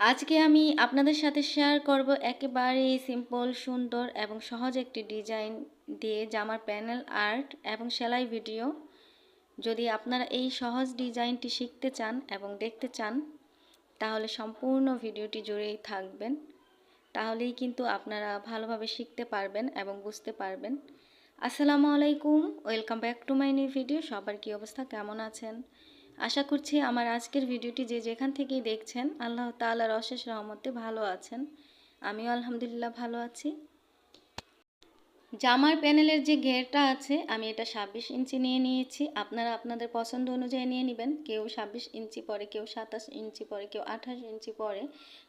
আজকে আমি আপনাদের সাথে শেয়ার করব একেবারেই সিম্পল সুন্দর এবং সহজ একটি ডিজাইন দিয়ে জামার প্যানেল আর্ট এবং সেলাই ভিডিও যদি আপনারা এই সহজ ডিজাইনটি শিখতে চান এবং দেখতে চান, তাহলে সম্পূর্ণ ভিডিওটি জুড়েই থাকবেন। তাহলেই কিন্তু আপনারা ভালোভাবে শিখতে পারবেন এবং বুঝতে পারবেন। আসসালামু আলাইকুম, welcome back to my new video সবার কী অবস্থা? কেমন আছেন? আশা করছি আমার আজকের ভিডিওটি যে যেখান থেকেই দেখছেন, আল্লাহ তাআলার অশেষ রহমতে ভালো আছেন। আমিও আলহামদুলিল্লাহ ভালো আছি। জামার প্যানেলের যে ঘেরটা আছে, আমি এটা ছাব্বিশ ইঞ্চি নিয়ে নিয়েছি। আপনারা আপনাদের পছন্দ অনুযায়ী নিয়ে নেবেন। কেউ ছাব্বিশ ইঞ্চি পরে, কেউ সাতাশ ইঞ্চি পরে, কেউ আঠাশ ইঞ্চি পরে।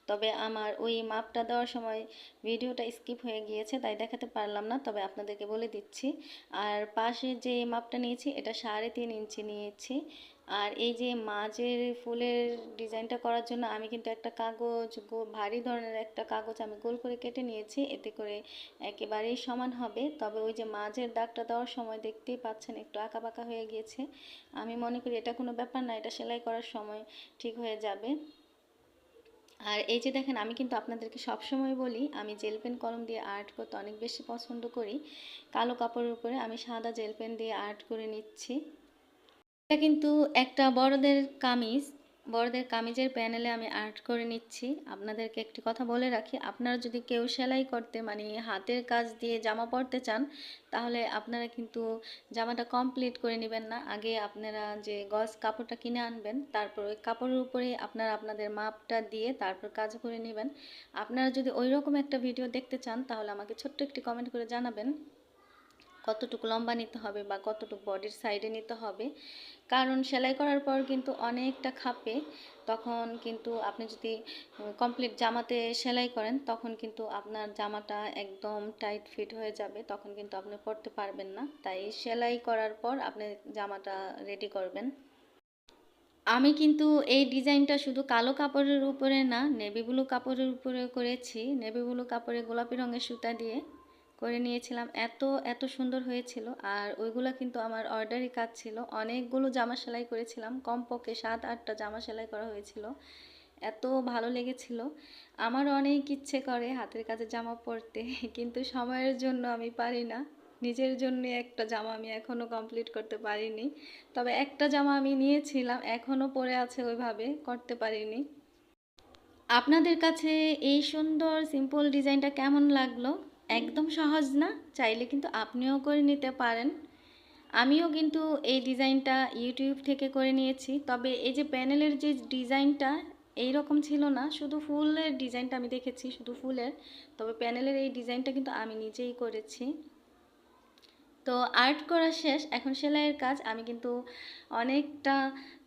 তবে আমার ওই মাপটা দেওয়ার সময় ভিডিওটা স্কিপ হয়ে গিয়েছে, তাই দেখাতে পারলাম না, তবে আপনাদেরকে বলে দিচ্ছি। আর পাশে যে মাপটা নিয়েছি, এটা সাড়ে তিন ইঞ্চি নিয়েছি। আর এই যে মাঝের ফুলের ডিজাইনটা করার জন্য আমি কিন্তু একটা কাগজ ভারী ধরনের একটা কাগজ আমি গোল করে কেটে নিয়েছি। এতে করে একেবারেই সমান হবে। তবে ওই যে মাঝের দাগটা দেওয়ার সময় দেখতেই পাচ্ছেন একটু আঁকা বাঁকা হয়ে গিয়েছে। আমি মনে করি এটা কোনো ব্যাপার না, এটা সেলাই করার সময় ঠিক হয়ে যাবে। আর এই যে দেখেন, আমি কিন্তু আপনাদেরকে সবসময় বলি, আমি জেল পেন কলম দিয়ে আর্ট করতে অনেক বেশি পছন্দ করি। কালো কাপড়ের উপরে আমি সাদা জেল পেন দিয়ে আর্ট করে নিচ্ছি। এটা কিন্তু একটা বড়দের কামিজ। বড়দের কামিজের প্যানেলে আমি আর্ট করে নিচ্ছি। আপনাদেরকে একটি কথা বলে রাখি, আপনারা যদি কেউ সেলাই করতে মানে হাতের কাজ দিয়ে জামা পরতে চান, তাহলে আপনারা কিন্তু জামাটা কমপ্লিট করে নেবেন না। আগে আপনারা যে গজ কাপড়টা কিনে আনবেন, তারপর ওই কাপড়ের উপরে আপনারা আপনাদের মাপটা দিয়ে তারপর কাজ করে নেবেন। আপনারা যদি ওই রকম একটা ভিডিও দেখতে চান, তাহলে আমাকে ছোট্ট একটি কমেন্ট করে জানাবেন। কতটুকু লম্বা নিতে হবে বা কতটুকু বডির সাইডে নিতে হবে। কারণ সেলাই করার পর কিন্তু অনেকটা খাপে, তখন কিন্তু আপনি যদি কমপ্লিট জামাতে সেলাই করেন, তখন কিন্তু আপনার জামাটা একদম টাইট ফিট হয়ে যাবে, তখন কিন্তু আপনি পরতে পারবেন না। তাই সেলাই করার পর আপনি জামাটা রেডি করবেন। আমি কিন্তু এই ডিজাইনটা শুধু কালো কাপড়ের উপরে না নেভি ব্লু কাপড়ের উপরে করেছি। নেভি ব্লু কাপড়ে গোলাপি রঙের সুতা দিয়ে করে নিয়েছিলাম। এত এত সুন্দর হয়েছিল। আর ওইগুলো কিন্তু আমার অর্ডারই কাজ ছিল। অনেকগুলো জামা সেলাই করেছিলাম। কমপক্ষে সাত আটটা জামা সেলাই করা হয়েছিল। এত ভালো লেগেছিল। আমার অনেক ইচ্ছে করে হাতের কাছে জামা পরতে, কিন্তু সময়ের জন্য আমি পারি না। নিজের জন্য একটা জামা আমি এখনও কমপ্লিট করতে পারিনি। তবে একটা জামা আমি নিয়েছিলাম এখনও পরে আছে ওইভাবে, করতে পারিনি। আপনাদের কাছে এই সুন্দর সিম্পল ডিজাইনটা কেমন লাগল? একদম সহজ না, চাইলে কিন্তু আপনিও করে নিতে পারেন। আমিও কিন্তু এই ডিজাইনটা ইউটিউব থেকে করে নিয়েছি। তবে এই যে প্যানেলের যে ডিজাইনটা এই রকম ছিল না, শুধু ফুলের ডিজাইনটা আমি দেখেছি, শুধু ফুলের। তবে প্যানেলের এই ডিজাইনটা কিন্তু আমি নিজেই করেছি। তো আর্ট করা শেষ, এখন সেলাইয়ের কাজ। আমি কিন্তু অনেকটা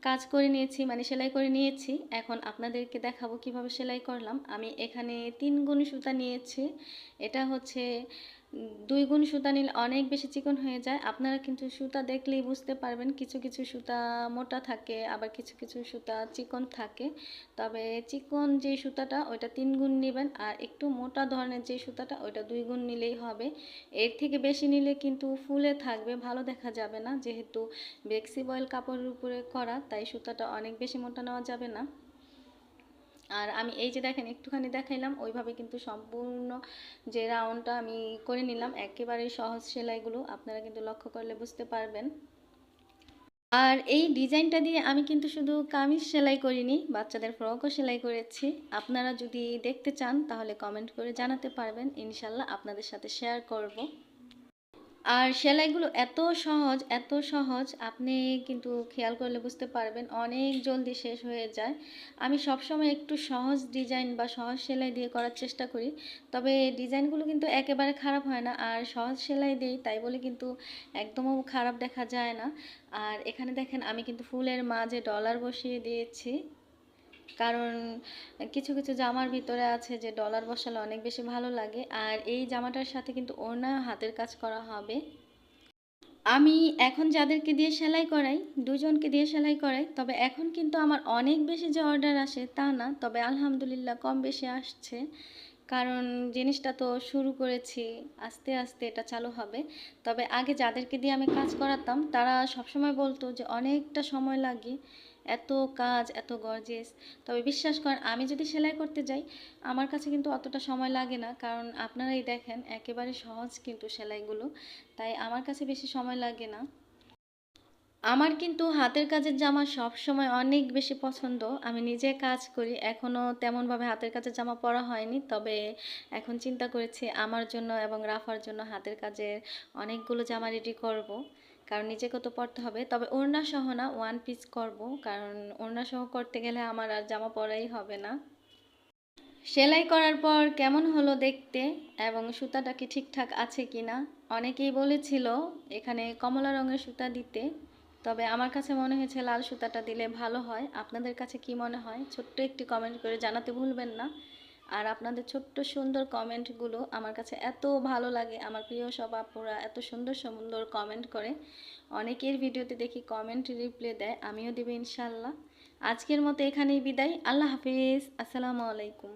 কাজ করে নিয়েছি মানে সেলাই করে নিয়েছি। এখন আপনাদেরকে দেখাবো কীভাবে সেলাই করলাম। আমি এখানে তিন গুণ সুতা নিয়েছি। এটা হচ্ছে দুই গুণ সুতা নিলে অনেক বেশি চিকন হয়ে যায়। আপনারা কিন্তু সুতা দেখলেই বুঝতে পারবেন, কিছু কিছু সুতা মোটা থাকে, আবার কিছু কিছু সুতা চিকন থাকে। তবে চিকন যে সুতাটা, ওইটা তিন গুণ নেবেন আর একটু মোটা ধরনের যে সুতাটা, ওইটা দুই গুণ নিলেই হবে। এর থেকে বেশি নিলে কিন্তু ফুলে থাকবে, ভালো দেখা যাবে না। যেহেতু বেক্সি বয়েল কাপড়ের উপরে করা, তাই সুতাটা অনেক বেশি মোটা নেওয়া যাবে না। আর আমি এই যে দেখেন একটুখানি দেখাইলাম, ওইভাবে কিন্তু সম্পূর্ণ যে রাউন্ডটা আমি করে নিলাম, একেবারেই সহজ সেলাইগুলো আপনারা কিন্তু লক্ষ্য করলে বুঝতে পারবেন। আর এই ডিজাইনটা দিয়ে আমি কিন্তু শুধু কামিজ সেলাই করিনি, বাচ্চাদের ফ্রকও সেলাই করেছি। আপনারা যদি দেখতে চান, তাহলে কমেন্ট করে জানাতে পারবেন। ইনশাল্লাহ আপনাদের সাথে শেয়ার করব। আর সেলাইগুলো এত সহজ এত সহজ, আপনি কিন্তু খেয়াল করলে বুঝতে পারবেন অনেক জলদি শেষ হয়ে যায়। আমি সবসময় একটু সহজ ডিজাইন বা সহজ সেলাই দিয়ে করার চেষ্টা করি, তবে ডিজাইনগুলো কিন্তু একেবারে খারাপ হয় না। আর সহজ সেলাই দিই, তাই বলে কিন্তু একদমও খারাপ দেখা যায় না। আর এখানে দেখেন, আমি কিন্তু ফুলের মাঝে ডলার বসিয়ে দিয়েছি। কারণ কিছু কিছু জামার ভিতরে আছে যে ডলার বসালে অনেক বেশি ভালো লাগে। আর এই জামাটার সাথে কিন্তু ওড়না হাতের কাজ করা হবে। আমি এখন যাদেরকে দিয়ে সেলাই করাই, দুজনকে দিয়ে সেলাই করাই, তবে এখন কিন্তু আমার অনেক বেশি যে অর্ডার আসে তা না, তবে আলহামদুলিল্লাহ কম বেশি আসছে। কারণ জিনিসটা তো শুরু করেছি, আস্তে আস্তে এটা চালু হবে। তবে আগে যাদেরকে দিয়ে আমি কাজ করাতাম, তারা সবসময় বলতো যে অনেকটা সময় লাগে। এত কাজ, এত গর্জেস তবে বিশ্বাস করেন, আমি যদি সেলাই করতে যাই, আমার কাছে কিন্তু অতটা সময় লাগে না। কারণ আপনারাই দেখেন, একেবারে সহজ কিন্তু সেলাইগুলো। তাই আমার কাছে বেশি সময় লাগে না। আমার কিন্তু হাতের কাজের জামা সব সময় অনেক বেশি পছন্দ। আমি নিজে কাজ করি এখনও তেমনভাবে হাতের কাজের জামা পরা হয়নি। তবে এখন চিন্তা করেছি, আমার জন্য এবং রাফার জন্য হাতের কাজের অনেকগুলো জামা রেডি করব। কারণ নিজেকে তো পরতে হবে। তবে ওড়না সহ না ওয়ান পিস করব, কারণ ওড়না সহ করতে গেলে আমার আর জামা পরাই হবে না। সেলাই করার পর কেমন হলো দেখতে এবং সুতাটা কি ঠিকঠাক আছে কি না অনেকেই বলেছিল এখানে কমলা রঙের সুতা দিতে, তবে আমার কাছে মনে হয়েছে লাল সুতাটা দিলে ভালো হয়। আপনাদের কাছে কি মনে হয়? ছোট্ট একটি কমেন্ট করে জানাতে ভুলবেন না। আর আপনাদের ছোট্ট সুন্দর কমেন্টগুলো আমার কাছে এত ভালো লাগে। আমার প্রিয় সব আপুরা এত সুন্দর সুন্দর কমেন্ট করে। অনেকের ভিডিওতে দেখি কমেন্ট রিপ্লে দেয়, আমিও দেবো ইনশাল্লাহ। আজকের মতো এখানেই বিদায়, আল্লাহ হাফিজ, আসসালামু আলাইকুম।